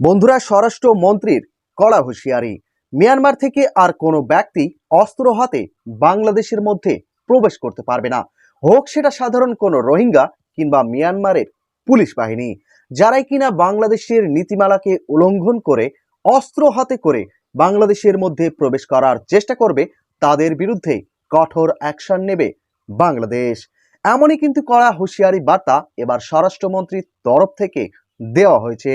বন্ধুরা, স্বরাষ্ট্র মন্ত্রীর কড়া হুঁশিয়ারি। মিয়ানমার থেকে আর কোনো ব্যক্তি অস্ত্র হাতে বাংলাদেশের মধ্যে প্রবেশ করতে পারবে না। হোক সেটা সাধারণ কোনো রোহিঙ্গা কিংবা মিয়ানমারের পুলিশ বাহিনী। যারাই কিনা বাংলাদেশের নীতিমালাকে উল্লঙ্ঘন করে অস্ত্র হাতে করে বাংলাদেশের মধ্যে প্রবেশ করার চেষ্টা করবে, তাদের বিরুদ্ধে কঠোর অ্যাকশন নেবে বাংলাদেশ। এমনই কিন্তু কড়া হুঁশিয়ারি বার্তা এবার স্বরাষ্ট্রমন্ত্রীর তরফ থেকে দেওয়া হয়েছে।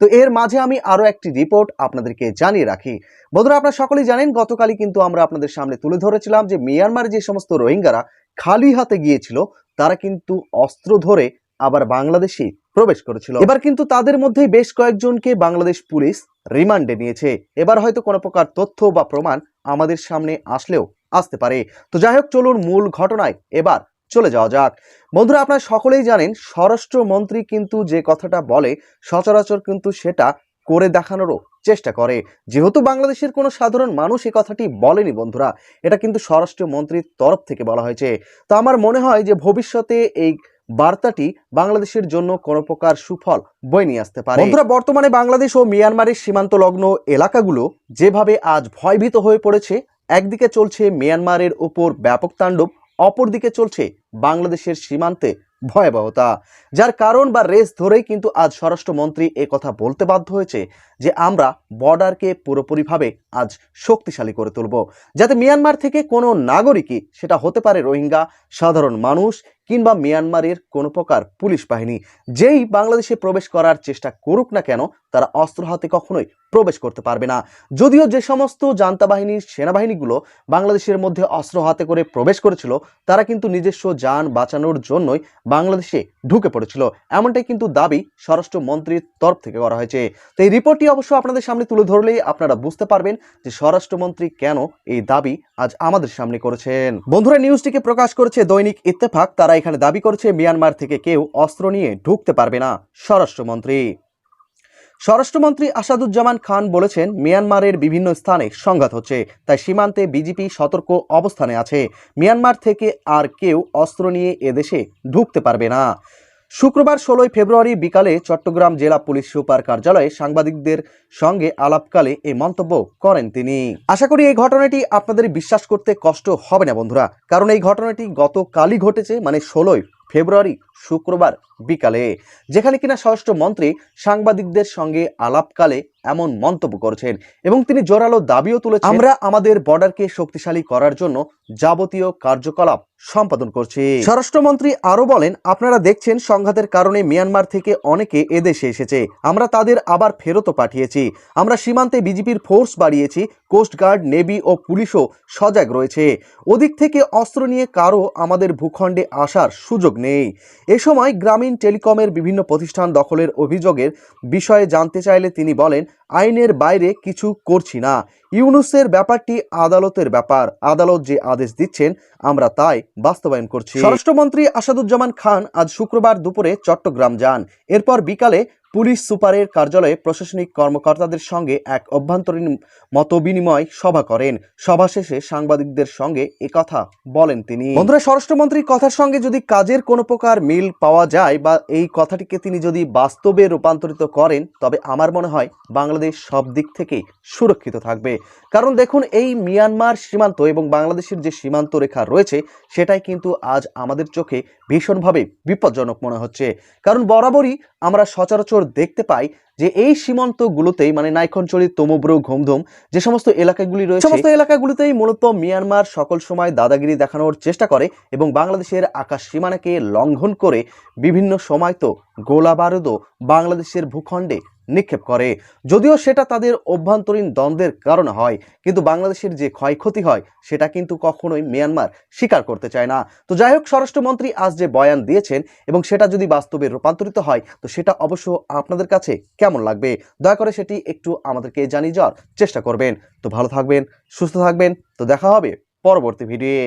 তো এর মাঝে আমি আরও একটি রিপোর্ট আপনাদেরকে জানিয়ে রাখি। বন্ধুরা, আপনারা সকলেই জানেন, গতকালই কিন্তু আমরা আপনাদের সামনে তুলে ধরেছিলাম যে মিয়ানমার যে সমস্ত রোহিঙ্গারা খালি হাতে গিয়েছিল, তারা কিন্তু অস্ত্র ধরে আবার বাংলাদেশে প্রবেশ করেছিল। এবার কিন্তু তাদের মধ্যে বেশ কয়েকজনকে বাংলাদেশ পুলিশ রিমান্ডে নিয়েছে। এবার হয়তো কোনো প্রকার তথ্য বা প্রমাণ আমাদের সামনে আসলেও আসতে পারে। তো যাই হোক, চলুন মূল ঘটনায় এবার চলে যাওয়া যাক। বন্ধুরা, আপনারা সকলেই জানেন, স্বরাষ্ট্রমন্ত্রী কিন্তু যে কথাটা বলে, সচরাচর কিন্তু সেটা করে দেখানোরও চেষ্টা করে। যেহেতু বাংলাদেশের কোনো সাধারণ মানুষ এই কথাটি বলেনি বন্ধুরা, এটা কিন্তু স্বরাষ্ট্রমন্ত্রীর তরফ থেকে বলা হয়েছে। তো আমার মনে হয় যে ভবিষ্যতে এই বার্তাটি বাংলাদেশের জন্য কোনো প্রকার সুফল বয়ে নিয়ে আসতে পারে। বন্ধুরা, বর্তমানে বাংলাদেশ ও মিয়ানমারের সীমান্ত লগ্ন এলাকাগুলো যেভাবে আজ ভয়ভীত হয়ে পড়েছে, একদিকে চলছে মিয়ানমারের উপর ব্যাপক তাণ্ডব অপরদিকে চলছে বাংলাদেশের সীমান্তে ভয়াবহতা, যার কারণ বা রেস ধরেই কিন্তু আজ স্বরাষ্ট্রমন্ত্রী এ কথা বলতে বাধ্য হয়েছে যে আমরা বর্ডারকে পুরোপুরিভাবে আজ শক্তিশালী করে তুলব, যাতে মিয়ানমার থেকে কোনো নাগরিকই সেটা হতে পারে রোহিঙ্গা, সাধারণ মানুষ কিংবা মিয়ানমারের কোনো প্রকার পুলিশ বাহিনী। যেই বাংলাদেশে প্রবেশ করার চেষ্টা করুক না কেন, তারা অস্ত্র হাতে কখনোই প্রবেশ করতে পারবে না। যদিও যে সমস্ত জান্তা বাহিনীর সেনাবাহিনীগুলো বাংলাদেশের মধ্যে অস্ত্র হাতে করে প্রবেশ করেছিল, তারা কিন্তু নিজস্ব যান বাঁচানোর জন্যই বাংলাদেশে ঢুকে পড়েছিল। এমনটাই কিন্তু দাবি স্বরাষ্ট্র মন্ত্রীর তরফ থেকে করা হয়েছে। তো এই রিপোর্টটি অবশ্য আপনাদের সামনে তুলে ধরলেই আপনারা বুঝতে পারবেন যে স্বরাষ্ট্রমন্ত্রী কেন এই দাবি আজ আমাদের সামনে করেছেন। বন্ধুরা, নিউজটিকে প্রকাশ করেছে দৈনিক ইত্তেফাক। তারা এখানে দাবি করছে, মিয়ানমার থেকে কেউ অস্ত্র নিয়ে ঢুকতে পারবে না, স্বরাষ্ট্রমন্ত্রী। স্বরাষ্ট্রমন্ত্রী আসাদুজ্জামান খান বলেছেন, মিয়ানমারের বিভিন্ন স্থানে সংঘাত হচ্ছে, তাই সীমান্তে বিজেপি সতর্ক অবস্থানে আছে। মিয়ানমার থেকে আর কেউ অস্ত্র নিয়ে এদেশে ঢুকতে পারবে না। শুক্রবার ষোলোই ফেব্রুয়ারি বিকালে চট্টগ্রাম জেলা পুলিশ সুপার কার্যালয়ে সাংবাদিকদের সঙ্গে আলাপকালে এই মন্তব্য করেন তিনি। আশা করি এই ঘটনাটি আপনাদের বিশ্বাস করতে কষ্ট হবে না বন্ধুরা। কারণ এই ঘটনাটি গতকালই ঘটেছে মানে ষোলোই ফেব্রুয়ারি শুক্রবার বিকালে যেখানে কিনা স্বরাষ্ট্রমন্ত্রী সাংবাদিকদের সঙ্গে আলাপকালে এমন মন্তব্য করেছেন এবং তিনি জোরালো দাবিও তুলেছেন। আমরা আমাদের বর্ডারকে শক্তিশালী করার জন্য যাবতীয় কার্যকলাপ সম্পাদন করছি। স্বরাষ্ট্রমন্ত্রী আরও বলেন আপনারা দেখছেন সংঘাতের কারণে মিয়ানমার থেকে অনেকে এদেশে এসেছে। আমরা তাদের আবার ফেরতও পাঠিয়েছি। আমরা সীমান্তে বিজেপির ফোর্স বাড়িয়েছি কোস্টগার্ড নেভি ও পুলিশও সজাগ রয়েছে। ওদিক থেকে অস্ত্র নিয়ে কারও আমাদের ভূখণ্ডে আসার সুযোগ নেই। এ সময় গ্রামীণ টেলিকমের বিভিন্ন প্রতিষ্ঠান দখলের অভিযোগের বিষয়ে জানতে চাইলে তিনি বলেন, আইনের বাইরে কিছু করছি না। ইউনুসের ব্যাপারটি আদালতের ব্যাপার। আদালত যে আদেশ দিচ্ছেন, আমরা তাই বাস্তবায়ন করছি। স্বরাষ্ট্রমন্ত্রী আসাদুজ্জামান খান আজ শুক্রবার দুপুরে চট্টগ্রাম যান। এরপর বিকালে পুলিশ সুপারের কার্যালয়ে প্রশাসনিক কর্মকর্তাদের সঙ্গে এক অভ্যন্তরীণ মতবিনিময় সভা করেন। সভা শেষে সাংবাদিকদের সঙ্গে একথা বলেন তিনি। বন্ধুরা, স্বরাষ্ট্রমন্ত্রীর কথার সঙ্গে যদি কাজের কোনো প্রকার মিল পাওয়া যায় বা এই কথাটিকে তিনি যদি বাস্তবে রূপান্তরিত করেন, তবে আমার মনে হয় বাংলাদেশ সব দিক থেকেই সুরক্ষিত থাকবে। কারণ দেখুন, এই মিয়ানমার সীমান্ত এবং বাংলাদেশের যে সীমান্ত রেখা রয়েছে, সেটাই কিন্তু আজ আমাদের চোখে ভীষণভাবে বিপজ্জনক মনে হচ্ছে। কারণ বরাবরই আমরা সচরাচর দেখতে পাই যে এই সীমান্তগুলোতেই মানে নাইখনচড়ি তমব্রু, ঘুমধুম, যে সমস্ত এলাকাগুলি রয়েছে, সমস্ত এলাকাগুলিতেই মূলত মিয়ানমার সকল সময় দাদাগিরি দেখানোর চেষ্টা করে এবং বাংলাদেশের আকাশ সীমানাকে লঙ্ঘন করে বিভিন্ন সময় তো গোলা বারুদও বাংলাদেশের ভূখণ্ডে নিক্ষেপ করে। যদিও সেটা তাদের অভ্যন্তরীণ দ্বন্দ্বের কারণে হয়, কিন্তু বাংলাদেশের যে ক্ষয়ক্ষতি হয়, সেটা কিন্তু কখনোই মিয়ানমার স্বীকার করতে চায় না। তো যাই হোক, স্বরাষ্ট্রমন্ত্রী আজ যে বয়ান দিয়েছেন, এবং সেটা যদি বাস্তবে রূপান্তরিত হয়, তো সেটা অবশ্য আপনাদের কাছে কেমন লাগবে? দয়া করে সেটি একটু আমাদেরকে জানিয়ে যাওয়ার চেষ্টা করবেন। তো ভালো থাকবেন, সুস্থ থাকবেন, তো দেখা হবে পরবর্তী ভিডিও